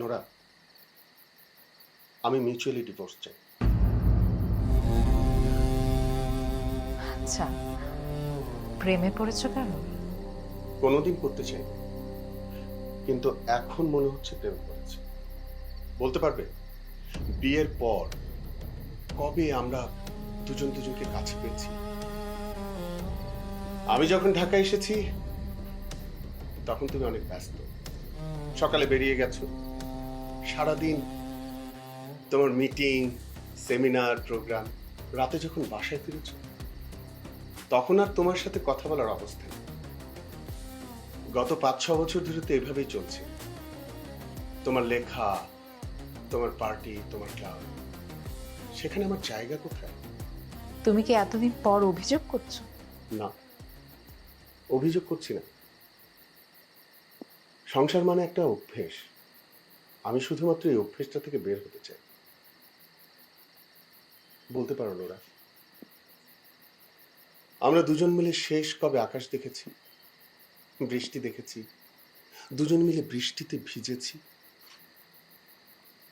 Nora আমি mutually divorce চাই। আচ্ছা প্রেমে পড়েছো কেন? কোনোদিন করতে চাই কিন্তু এখন মনে হচ্ছে প্রেম করেছে বলতে পারবে? বিয়ের পর কবে আমরা দুজন দুজনকে কাছে পেয়েছি? আমি যখন ঢাকা এসেছি তখন তুমি অনেক ব্যস্ত। সকালে বেরিয়ে গেছো। সারাদিন তোমার মিটিং সেমিনার প্রোগ্রাম রাতে যখন বাসায় ফিরেছ তখন আর তোমার সাথে কথা বলার অবস্থা। গত পাঁচ ছ বছর ধরে তো এভাবেই চলছে। তোমার লেখা তোমার পার্টি তোমার ক্লাব সেখানে আমার জায়গা কোথায়? তুমি কি এতদিন পর অভিযোগ করছ? না। অভিযোগ করছি না। সংসার মানে একটা অভ্যেস। আমি শুধুমাত্র এই অভ্যেসটা থেকে বের হতে চাই। বলতে পারো নোরা। আমরা দুজন মিলে শেষ কবে আকাশ দেখেছি, বৃষ্টি দেখেছি, দুজন মিলে বৃষ্টিতে ভিজেছি।